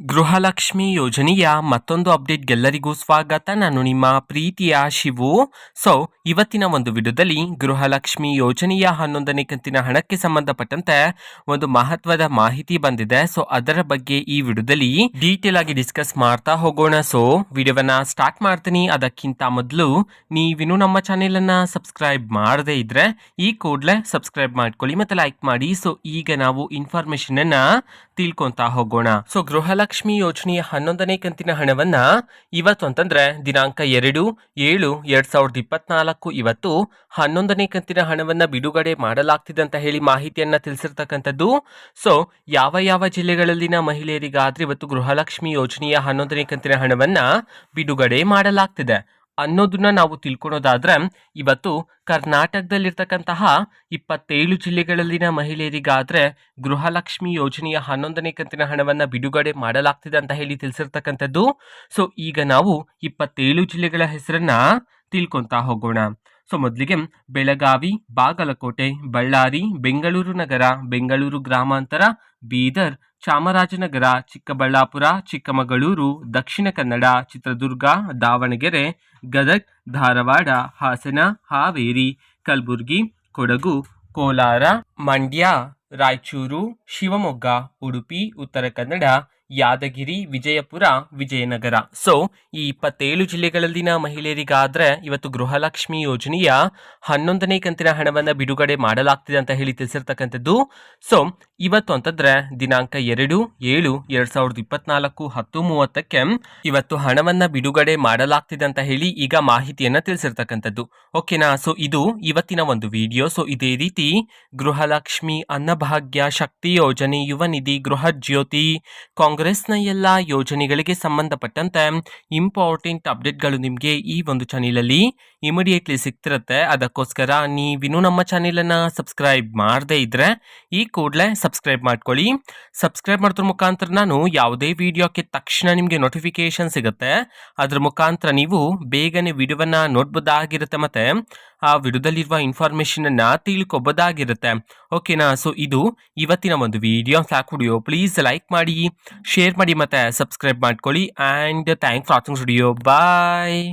ಗೃಹಲಕ್ಷ್ಮಿ ಯೋಜನೆಯ ಮತ್ತೊಂದು ಅಪ್ಡೇಟ್ಗೆಲ್ಲರಿಗೂ ಸ್ವಾಗತ. ನಾನು ನಿಮ್ಮ ಪ್ರೀತಿಯ ಶಿವು. ಸೊ ಇವತ್ತಿನ ಒಂದು ವಿಡಿಯೋದಲ್ಲಿ ಗೃಹಲಕ್ಷ್ಮಿ ಯೋಜನೆಯ ಹನ್ನೊಂದನೇ ಕಂತಿನ ಹಣಕ್ಕೆ ಸಂಬಂಧಪಟ್ಟಂತೆ ಒಂದು ಮಹತ್ವದ ಮಾಹಿತಿ ಬಂದಿದೆ. ಸೊ ಅದರ ಬಗ್ಗೆ ಈ ವಿಡಿಯೋದಲ್ಲಿ ಡೀಟೇಲ್ ಆಗಿ ಡಿಸ್ಕಸ್ ಮಾಡ್ತಾ ಹೋಗೋಣ. ಸೊ ವಿಡಿಯೋವನ್ನ ಸ್ಟಾರ್ಟ್ ಮಾಡ್ತೀನಿ. ಅದಕ್ಕಿಂತ ಮೊದಲು ನೀವಿನ್ನು ನಮ್ಮ ಚಾನೆಲ್ ಅನ್ನ ಸಬ್ಸ್ಕ್ರೈಬ್ ಮಾಡದೇ ಇದ್ರೆ ಈ ಕೂಡಲೇ ಸಬ್ಸ್ಕ್ರೈಬ್ ಮಾಡ್ಕೊಳ್ಳಿ ಮತ್ತೆ ಲೈಕ್ ಮಾಡಿ. ಸೊ ಈಗ ನಾವು ಇನ್ಫಾರ್ಮೇಶನ್ ಅನ್ನ ತಿಳ್ಕೊಂತಾ ಹೋಗೋಣ. ಸೊ, ಗೃಹಲಕ್ಷ್ಮಿ ಯೋಜನೆಯ ಹನ್ನೊಂದನೇ ಕಂತಿನ ಹಣವನ್ನ ಇವತ್ತು ಅಂತಂದ್ರೆ ದಿನಾಂಕ ಎರಡು, ಏಳು, ಎರಡ್ ಸಾವಿರದ ಇಪ್ಪತ್ನಾಲ್ಕು ಇವತ್ತು ಹನ್ನೊಂದನೇ ಕಂತಿನ ಹಣವನ್ನ ಬಿಡುಗಡೆ ಮಾಡಲಾಗ್ತಿದೆ ಅಂತ ಹೇಳಿ ಮಾಹಿತಿಯನ್ನ ತಿಳಿಸಿರ್ತಕ್ಕಂಥದ್ದು. ಸೊ, ಯಾವ ಯಾವ ಜಿಲ್ಲೆಗಳಲ್ಲಿನ ಮಹಿಳೆಯರಿಗಾದ್ರೆ ಇವತ್ತು ಗೃಹಲಕ್ಷ್ಮಿ ಯೋಜನೆಯ ಹನ್ನೊಂದನೇ ಕಂತಿನ ಹಣವನ್ನ ಬಿಡುಗಡೆ ಮಾಡಲಾಗ್ತಿದೆ. ಅನ್ನೋದನ್ನ ನಾವು ತಿಳ್ಕೊಳೋದಾದ್ರೆ, ಇವತ್ತು ಕರ್ನಾಟಕದಲ್ಲಿರ್ತಕ್ಕಂತಹ ಇಪ್ಪತ್ತೇಳು ಜಿಲ್ಲೆಗಳಲ್ಲಿನ ಮಹಿಳೆಯರಿಗಾದ್ರೆ ಗೃಹಲಕ್ಷ್ಮಿ ಯೋಜನೆಯ ಹನ್ನೊಂದನೇ ಕಂತಿನ ಹಣವನ್ನ ಬಿಡುಗಡೆ ಮಾಡಲಾಗ್ತಿದೆ ಅಂತ ಹೇಳಿ ತಿಳಿಸಿರ್ತಕ್ಕಂಥದ್ದು. ಸೊ ಈಗ ನಾವು ಇಪ್ಪತ್ತೇಳು ಜಿಲ್ಲೆಗಳ ಹೆಸರನ್ನ ತಿಳ್ಕೊತಾ ಹೋಗೋಣ. ಸೊ ಮೊದಲಿಗೆ ಬೆಳಗಾವಿ, ಬಾಗಲಕೋಟೆ, ಬಳ್ಳಾರಿ, ಬೆಂಗಳೂರು ನಗರ, ಬೆಂಗಳೂರು ಗ್ರಾಮಾಂತರ, ಬೀದರ್, ಚಾಮರಾಜನಗರ, ಚಿಕ್ಕಬಳ್ಳಾಪುರ, ಚಿಕ್ಕಮಗಳೂರು, ದಕ್ಷಿಣ ಕನ್ನಡ, ಚಿತ್ರದುರ್ಗ, ದಾವಣಗೆರೆ, ಗದಗ್, ಧಾರವಾಡ, ಹಾಸನ, ಹಾವೇರಿ, ಕಲಬುರಗಿ, ಕೊಡಗು, ಕೋಲಾರ, ಮಂಡ್ಯ, ರಾಯಚೂರು, ಶಿವಮೊಗ್ಗ, ಉಡುಪಿ, ಉತ್ತರ ಕನ್ನಡ ಯಾದಗಿರಿ, ವಿಜಯಪುರ, ವಿಜಯನಗರ. ಸೊ ಈ ಇಪ್ಪತ್ತೇಳು ಜಿಲ್ಲೆಗಳಲ್ಲಿನ ಮಹಿಳೆಯರಿಗಾದ್ರೆ ಇವತ್ತು ಗೃಹಲಕ್ಷ್ಮಿ ಯೋಜನೆಯ ಹನ್ನೊಂದನೇ ಕಂತಿನ ಹಣವನ್ನು ಬಿಡುಗಡೆ ಮಾಡಲಾಗ್ತಿದೆ ಅಂತ ಹೇಳಿ ತಿಳಿಸಿರ್ತಕ್ಕಂಥದ್ದು. ಸೊ ಇವತ್ತು ಅಂತಂದ್ರೆ ದಿನಾಂಕ ಎರಡು, ಏಳು, ಎರಡ್ ಸಾವಿರದ ಇಪ್ಪತ್ನಾಲ್ಕು, ಹತ್ತು, ಮೂವತ್ತಕ್ಕೆ ಇವತ್ತು ಹಣವನ್ನ ಬಿಡುಗಡೆ ಮಾಡಲಾಗ್ತಿದೆ ಅಂತ ಹೇಳಿ ಈಗ ಮಾಹಿತಿಯನ್ನ ತಿಳಿಸಿರ್ತಕ್ಕಂಥದ್ದು. ಓಕೆನಾ ಸೊ ಇದು ಇವತ್ತಿನ ಒಂದು ವಿಡಿಯೋ. ಸೊ ಇದೇ ರೀತಿ ಗೃಹಲಕ್ಷ್ಮಿ ಅನ್ನಭಾಗ್ಯ ಶಕ್ತಿ ಯೋಜನೆ ಯುವ ನಿಧಿ ಗೃಹ ಜ್ಯೋತಿ ಕಾಂಗ್ರೆಸ್ನ ಎಲ್ಲ ಯೋಜನೆಗಳಿಗೆ ಸಂಬಂಧಪಟ್ಟಂತೆ ಇಂಪಾರ್ಟೆಂಟ್ ಅಪ್ಡೇಟ್ಗಳು ನಿಮಗೆ ಈ ಒಂದು ಚಾನೆಲಲ್ಲಿ ಇಮಿಡಿಯೇಟ್ಲಿ ಸಿಗ್ತಿರುತ್ತೆ ಅದಕ್ಕೋಸ್ಕರ ನೀವಿನ್ನೂ ನಮ್ಮ ಚಾನೆಲನ್ನು ಸಬ್ಸ್ಕ್ರೈಬ್ ಮಾಡದೇ ಇದ್ದರೆ ಈ ಕೂಡಲೇ ಸಬ್ಸ್ಕ್ರೈಬ್ ಮಾಡ್ಕೊಳ್ಳಿ. ಸಬ್ಸ್ಕ್ರೈಬ್ ಮಾಡೋದ್ರ ಮುಖಾಂತರ ನಾನು ಯಾವುದೇ ವಿಡಿಯೋಕ್ಕೆ ತಕ್ಷಣ ನಿಮಗೆ ನೋಟಿಫಿಕೇಶನ್ ಸಿಗುತ್ತೆ. ಅದ್ರ ಮುಖಾಂತರ ನೀವು ಬೇಗನೆ ವಿಡಿಯೋವನ್ನು ನೋಡ್ಬೋದಾಗಿರುತ್ತೆ ಮತ್ತೆ ಆ ವಿಡಿಯೋದಲ್ಲಿರುವ ಇನ್ಫಾರ್ಮೇಷನನ್ನು ತಿಳ್ಕೊಬೋದಾಗಿರುತ್ತೆ. ಓಕೆನಾ ಸೊ ಇದು ಇವತ್ತಿನ ಒಂದು ವಿಡಿಯೋ ಸಾಕು ವಿಡಿಯೋ ಪ್ಲೀಸ್ ಲೈಕ್ ಮಾಡಿ ಶೇರ್ ಮಾಡಿ ಮತ್ತೆ ಸಬ್ಸ್ಕ್ರೈಬ್ ಮಾಡ್ಕೊಳ್ಳಿ. And thank for watching video bye